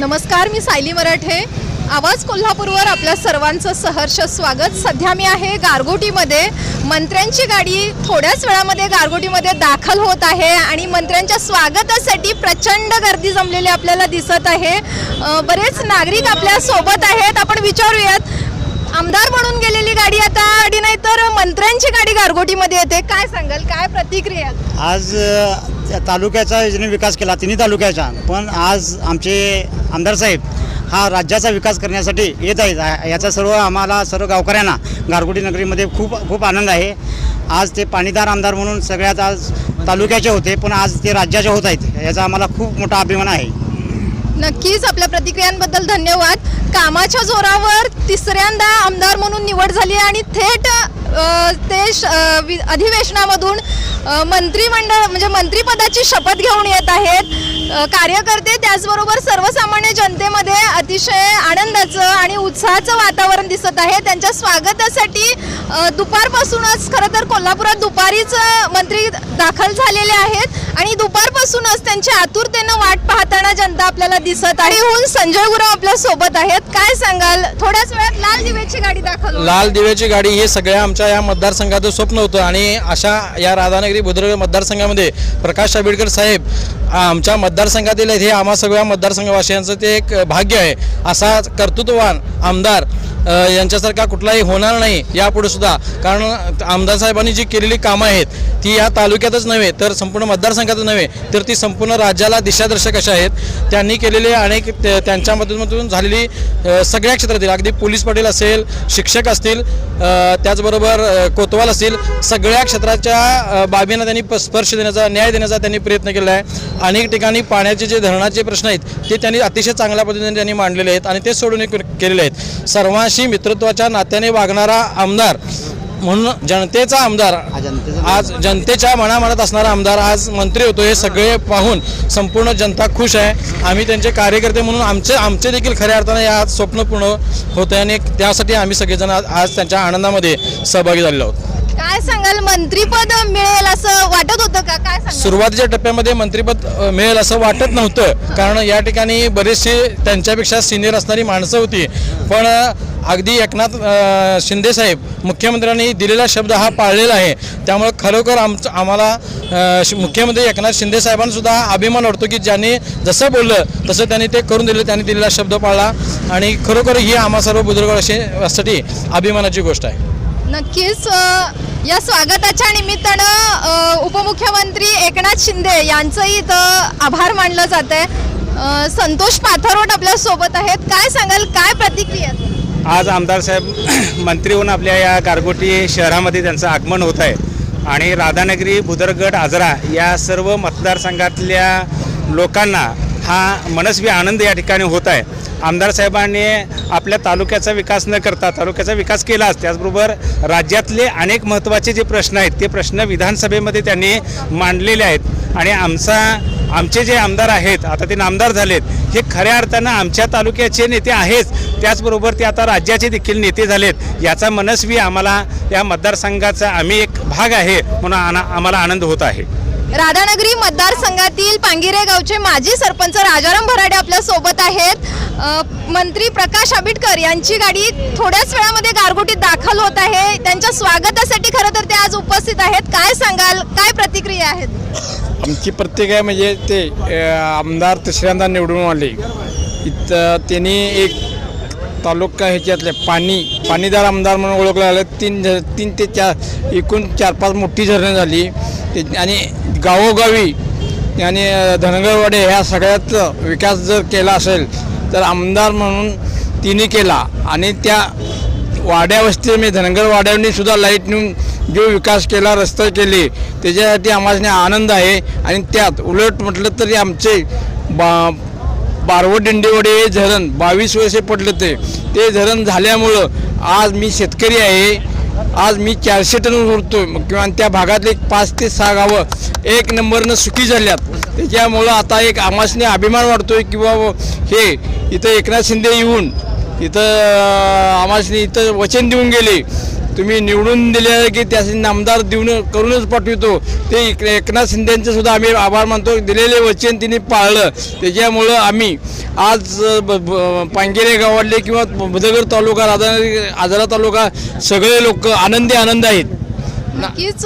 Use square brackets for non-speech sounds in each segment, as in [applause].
नमस्कार मी सायली मराठे. आवाज कोल्हापूरवर आपल्या सर्वांचं सहर्ष स्वागत. सध्या मी आहे गारगोटीमध्ये. मंत्र्यांची गाडी थोड्याच वेळामध्ये गारगोटीमध्ये दाखल होत आहे आणि मंत्र्यांच्या स्वागतासाठी प्रचंड गर्दी जमलेली आपल्याला दिसत आहे. बरेच नागरिक आपल्यासोबत आहेत. आपण विचारूयात आमदार म्हणून गेलेली गाडी आता गाडी नाही तर मंत्र्यांची गाडी गारगोटीमध्ये येते. काय सांगाल? काय प्रतिक्रिया? आज अ, तालुक्याचा ज्याने विकास केला तिन्ही तालुक्याचा. पण आज आमचे आमदार साहेब हा राज्याचा विकास करण्यासाठी येत आहेत. आ- याचा सर्व आम्हाला सर्व गावकऱ्यांना गारगोटी नगरीमध्ये खूप खूप आनंद आहे. आज ते पाणीदार आमदार म्हणून सगळ्यात आज तालुक्याचे होते पण आज ते राज्याचे होत आहेत. याचा आम्हाला खूप मोठा अभिमान आहे. नक्कीच आपल्या प्रतिक्रियांबद्दल धन्यवाद. कामाच्या जोरावर तिसऱ्यांदा आमदार म्हणून निवड झाली आणि थेट अ, ते श- अ, वि- अधिवेशनामधून अ, मंत्रिमंडळ म्हणजे मंत्रिपदाची शपथ घेऊन येत आहेत. अ, कार्यकर्ते त्याचबरोबर सर्वसामान्य जनतेमध्ये अतिशय आनंदाचं आणि उत्साहाचं वातावरण दिसत आहे. त्यांच्या स्वागतासाठी अ, दुपारपासूनच खरं तर कोल्हापुरात दुपारीच अ, मंत्री दाखल झालेले आहेत. आणि दुपारपासूनच त्यांची आतुरतेनं वाट पाहताना जनता आपल्याला दिसत आहे. हून संजय गुराव आपल्यासोबत आहेत. काय सांगाल? थोड्याच वेळात लाल दिव्याची गाडी दाखल लाल दिव्याची गाडी हे सगळ्या आमच्या या मतदारसंघाचं स्वप्न होतं आणि अशा या राधानगरी बुद्रुक मतदारसंघामध्ये प्रकाश आंबेडकर साहेब आमच्या मतदारसंघातील आहेत हे आम्हा सगळ्या मतदारसंघवासियांचं ते एक भाग्य आहे. असा कर्तृत्ववान आमदार अ, यांच्यासारखा कुठलाही होणार नाही यापुढे सुद्धा. कारण आमदार साहेबांनी जी केलेली कामं आहेत ती या तालुक्यातच नव्हे तर संपूर्ण मतदारसंघातच नव्हे तर ती संपूर्ण राज्याला दिशादर्शक अशा आहेत. त्यांनी केलेले अनेक त्यांच्यामधून त्यांच्या मधून झालेली सगळ्या क्षेत्रातील अगदी पोलीस पाटील असेल शिक्षक असतील त्याचबरोबर कोतवाल असतील सगळ्या क्षेत्राच्या बाबींना त्यांनी प- स्पर्श देण्याचा न्याय देण्याचा त्यांनी प्रयत्न केला आहे. अनेक ठिकाणी पाण्याचे जे धरणाचे प्रश्न आहेत ते त्यांनी अतिशय चांगल्या पद्धतीने त्यांनी मांडलेले आहेत आणि ते सोडून केलेले आहेत. सर्वांशी मित्रत्वाच्या नात्याने वागणारा आमदार म्हणून जनतेचा आमदार आज जनतेच्या मनामनात असणारा आमदार आज मंत्री होतो हे सगळे पाहून संपूर्ण जनता खुश आहे. आम्ही त्यांचे कार्यकर्ते म्हणून आमचे आमचे देखील खऱ्या अर्थाने या स्वप्न पूर्ण होतं आहे आणि त्यासाठी आम्ही सगळेजण आज आज त्यांच्या आनंदामध्ये सहभागी झालेलो आहोत. काय सांगाल? मंत्रीपद मिळेल असं वाटत होतं का? काय सांगाल? सुरुवातीच्या टप्प्यामध्ये मंत्रिपद अ, मिळेल असं वाटत नव्हतं. कारण या ठिकाणी बरेचसे त्यांच्यापेक्षा सिनियर असणारी माणसं होती. पण अ, अगदी एकनाथ अ, शिंदे साहेब मुख्यमंत्र्यांनी दिलेला शब्द हा पाळलेला आहे. त्यामुळे खरोखर आमचं आम्हाला अ, श- मुख्यमंत्री एकनाथ शिंदे साहेबांसुद्धा अभिमान वाटतो की ज्यांनी जसं बोललं तसं त्यांनी ते करून दिलं त्यांनी दिलेला शब्द पाळला. आणि खरोखर ही आम्हा सर्व बुजुर्गासाठी अभिमानाची गोष्ट आहे. नक्कीच अ, या स्वागताच्या निमित्तानं उपमुख्यमंत्री एकनाथ शिंदे यांचंही इथं आभार मानलं जात आहे संतोष पाथरोट आपल्यासोबत आहेत. काय सांगाल? काय प्रतिक्रिया? आज आमदार साहेब [clears throat] मंत्री होऊन आपल्या या गारगोटी शहरामध्ये त्यांचं आगमन होत आहे. आणि राधानगरी बुदरगड आजरा या सर्व मतदारसंघातल्या लोकांना हा मनस्वी आनंद या ठिकाणी होत आहे. आमदार साहेबांनी आपल्या तालुक्याचा विकास न करता तालुक्याचा विकास केलाच त्याचबरोबर राज्यातले अनेक महत्त्वाचे जे प्रश्न आहेत ते प्रश्न विधानसभेमध्ये त्यांनी मांडलेले आहेत. आणि आमचा आमचे जे आमदार आहेत आता ते नामदार झालेत हे खऱ्या अर्थानं आमच्या तालुक्याचे नेते आहेच. त्याचबरोबर ते आता राज्याचे देखील नेते झालेत. याचा मनस्वी आम्हाला या मतदारसंघाचा आम्ही एक भाग आहे म्हणून आना आम्हाला आनंद होत आहे. राधानगरी मतदारसंघातील पांगिरे गावचे माजी सरपंच राजाराम भराडे आपल्यासोबत आहेत. मंत्री प्रकाश आंबेडकर यांची गाडी थोड्याच वेळामध्ये गारगोटीत दाखल होत आहे. त्यांच्या स्वागतासाठी खरं तर ते आज उपस्थित आहेत. काय सांगाल? काय प्रतिक्रिया आहेत? आमची प्रतिक्रिया म्हणजे ते आमदार तिसऱ्यांदा निवडून आले. इथं त्यांनी एक तालुका ह्याच्यातले पाणी पाणीदार आमदार म्हणून ओळखलं आलं तीन झ तीन ते चार एकूण चार पाच मोठी धरणं झाली. ते- आणि गावोगावी आणि धनगरवाडे ह्या सगळ्यात विकास जर केला असेल तर आमदार म्हणून तिने केला. आणि त्या वाड्यावस्ती मी धनगर सुद्धा लाइट नेऊन जो विकास केला रस्ते केले त्याच्यासाठी आम्हाला आनंद आहे. आणि त्यात उलट म्हटलं तरी आमचे बा बारवट दिंडेवडे धरण बावीस वर्षे पडलं ते. ते धरण झाल्यामुळं आज मी शेतकरी आहे. आज मी चारशे टन उरतो किंवा त्या भागातले एक पाच ते सहा गावं एक नंबरनं सुखी झाल्यात. त्याच्यामुळं आता एक आमासने अभिमान वाटतोय किंवा हे इथं एकनाथ शिंदे येऊन इथं आमासने इथं वचन देऊन गेले. तुम्ही निवडून दिले की त्यासाठी नामदार देऊन करूनच पाठवितो. ते एक- एकनाथ शिंदेचे सुद्धा आम्ही आभार मानतो. दिलेले वचन तिने पाळलं. त्याच्यामुळं आम्ही आज ब- ब- पांगेरे गावातले किंवा बुधगड तालुका राधा आजरा तालुका सगळे लोक आनंदी आनंद आहेत. नक्कीच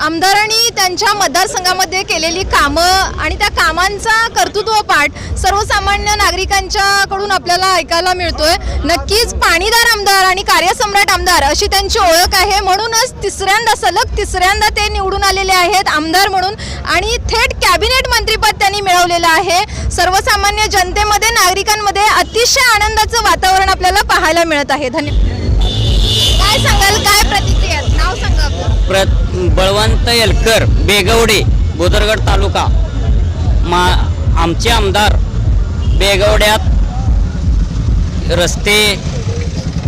आमदारांनी त्यांच्या मतदारसंघामध्ये केलेली कामं आणि त्या कामांचा कर्तृत्व पाठ सर्वसामान्य नागरिकांच्याकडून आपल्याला ऐकायला मिळतोय. नक्कीच पाणीदार आमदार आणि कार्यसम्राट आमदार अशी त्यांची ओळख आहे. म्हणूनच तिसऱ्यांदा सलग तिसऱ्यांदा ते निवडून आलेले आहेत आमदार म्हणून. आणि थेट कॅबिनेट मंत्रीपद त्यांनी मिळवलेलं आहे. सर्वसामान्य जनतेमध्ये नागरिकांमध्ये अतिशय आनंदाचं वातावरण आपल्याला पाहायला मिळत आहे. धन्यवाद. काय सांगाल? काय प्रति प्र बळवंत येलकर बेगवडे बोदरगड तालुका. मा आमचे आमदार बेगवड्यात रस्ते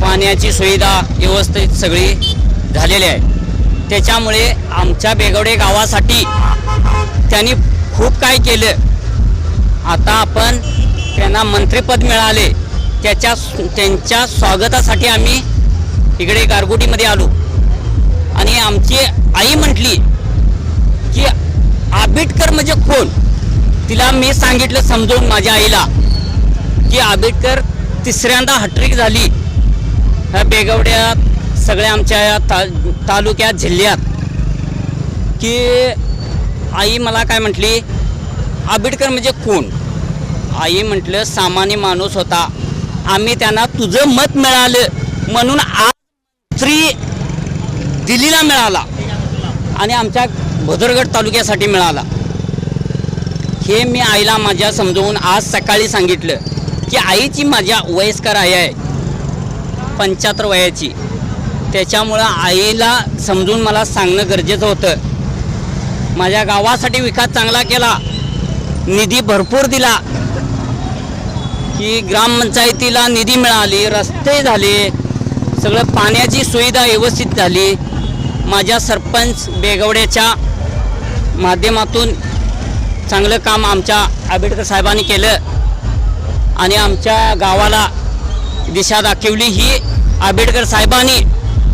पाण्याची सुविधा व्यवस्थित सगळी झालेली आहे. त्याच्यामुळे आमच्या बेगवडे गावासाठी त्यांनी खूप काय केलं. आता आपण त्यांना मंत्रिपद मिळाले. त्याच्या त्यांच्या स्वागतासाठी आम्ही इकडे गारगोटीमध्ये आलो. आणि आमची आई म्हटली की आंबेडकर म्हणजे कोण? तिला मी सांगितलं समजून माझ्या आईला की आंबेडकर तिसऱ्यांदा हॅट्रिक झाली. ह्या बेगवड्यात सगळ्या आमच्या या ता तालुक्यात जिल्ह्यात. की आई मला काय म्हटली? आंबेडकर म्हणजे कोण? आई म्हटलं सामान्य माणूस होता. आम्ही त्यांना तुझं मत मिळालं. म्हणून आज स्त्री दिल्लीला मिळाला. आणि आमच्या भदरगड तालुक्यासाठी मिळाला. हे मी आईला माझ्या समजवून आज सकाळी सांगितलं की आईची माझ्या वयस्कर आई आहे पंच्याहत्तर वयाची त्याच्यामुळं आईला समजून मला सांगणं गरजेचं होतं. माझ्या गावासाठी विकास चांगला केला निधी भरपूर दिला. की ग्रामपंचायतीला निधी मिळाली रस्ते झाले सगळं पाण्याची सुविधा व्यवस्थित झाली. माझ्या सरपंच बेगवड्याच्या माध्यमातून चांगलं काम आमच्या आंबेडकर साहेबांनी केलं आणि आमच्या गावाला दिशा दाखवली ही आंबेडकर साहेबांनी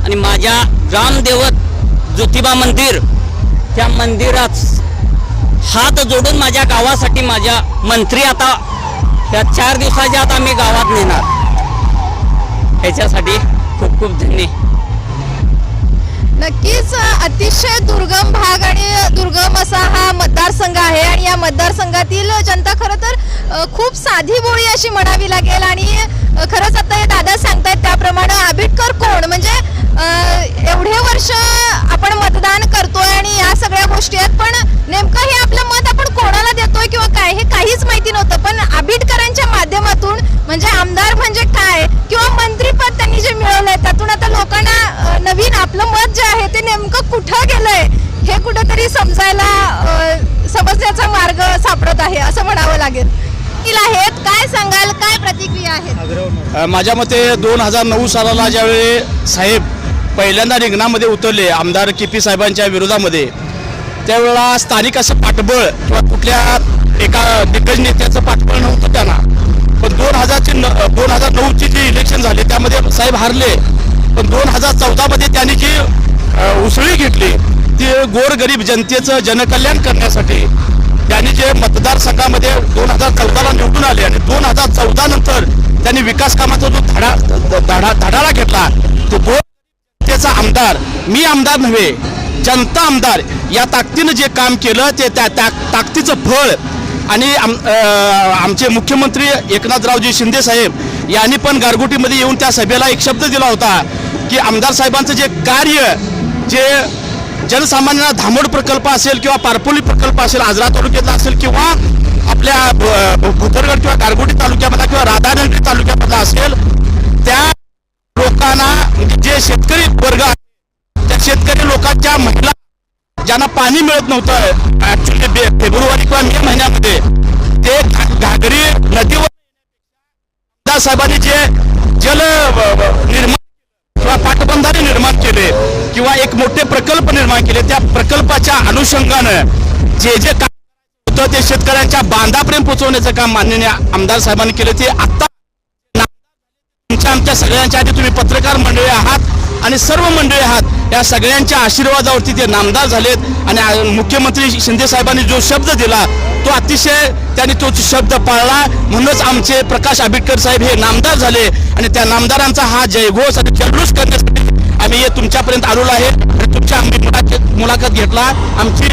आणि माझ्या ग्रामदेवत ज्योतिबा मंदिर त्या मंदिरात हात जोडून माझ्या गावासाठी माझ्या मंत्री आता त्या चार दिवसाच्या आता मी गावात नेणार. ह्याच्यासाठी खूप खूप धन्यवाद नक्कीच अतिशय दुर्गम भाग आणि दुर्गम असा हा मतदारसंघ आहे आणि या मतदारसंघातील जनता खरं तर खूप साधी बोळी अशी म्हणावी लागेल आणि खरंच आता हे दादा सांगतायत त्याप्रमाणे आंबेडकर कोण? म्हणजे एवढे वर्ष आपण मतदान करतोय आणि या सगळ्या गोष्टी आहेत पण नेमकं हे आपलं मत आपण कोणाला देतोय किंवा काय हे काहीच माहिती नव्हतं. पण आंबेडकरांच्या माध्यमातून म्हणजे आमदार म्हणजे काय? किंवा मंत्रीपद त्यांनी जे मिळवलंय त्यातून आता लोकांना नवीन आपलं जे आहे ते नेमकं कुठं गेलंय हे कुठंतरी समजायला समजण्याचा मार्ग सापडत आहे असं म्हणावं लागेल. आहेत? काय सांगाल? काय प्रतिक्रिया आहेत? माझ्या मते दोन हजार नऊ सालाला ज्यावेळी साहेब पहिल्यांदा रिंगणामध्ये उतरले आमदार के पी साहेबांच्या विरोधामध्ये त्यावेळेला स्थानिक असं पाठबळ किंवा कुठल्या एका दिग्गज नेत्याचं पाठबळ नव्हतं त्यांना. पण दोन हजारची न दोन हजार नऊची जी इलेक्शन झाले त्यामध्ये साहेब हारले पण दोन हजार चौदामध्ये त्यांनी जी उसळी घेतली ती गोरगरीब जनतेचं जनकल्याण करण्यासाठी त्यांनी जे मतदारसंघामध्ये दोन हजार चौदाला निवडून आले आणि दोन हजार चौदा नंतर त्यांनी विकास कामाचा जो धडा धडा धडाला घेतला तो गोर जनतेचा आमदार मी आमदार नव्हे जनता आमदार या ताकदीनं जे काम केलं ते त्या त्या ताकदीचं फळ. आणि आम आमचे मुख्यमंत्री एकनाथरावजी शिंदे साहेब यांनी पण गारगोटीमध्ये येऊन त्या सभेला एक शब्द दिला होता की आमदार साहेबांचं जे कार्य जे जनसामान्यांना धामोड प्रकल्प असेल किंवा पारपोली प्रकल्प असेल आजरा तालुक्यातला असेल किंवा आपल्या भुतरगड किंवा गारगोटी तालुक्यामधला किंवा राधानगरी तालुक्यामधला असेल त्या लोकांना म्हणजे जे शेतकरी वर्ग त्या शेतकरी लोकांच्या महिला ज्यांना पाणी मिळत नव्हतं ऍक्च्युली फेब्रुवारी किंवा मे महिन्यामध्ये ते घागरी नदीवर बाळासाहेबांनी जे जल निर्माण किंवा पाटबंधारे निर्माण केले किंवा एक मोठे प्रकल्प निर्माण केले त्या प्रकल्पाच्या अनुषंगानं जे जे काम होतं ते शेतकऱ्यांच्या बांधापर्यंत पोहोचवण्याचं काम माननीय आमदार साहेबांनी केलं. ते आत्ता तुमच्या आमच्या सगळ्यांच्या आधी तुम्ही पत्रकार मंडळी आहात आणि सर्व मंडळी आहात. या सगळ्यांच्या आशीर्वादावरती ते नामदार झालेत. आणि मुख्यमंत्री शिंदेसाहेबांनी जो शब्द दिला तो अतिशय त्यांनी तो शब्द पाळला. म्हणूनच आमचे प्रकाश आंबेडकर साहेब हे नामदार झाले. आणि त्या नामदारांचा हा जयघोष आणि जल्लोष करण्यासाठी आम्ही हे तुमच्यापर्यंत आलेलो आहे. आणि तुमच्या आम्ही मुलाखत घेतला. आमची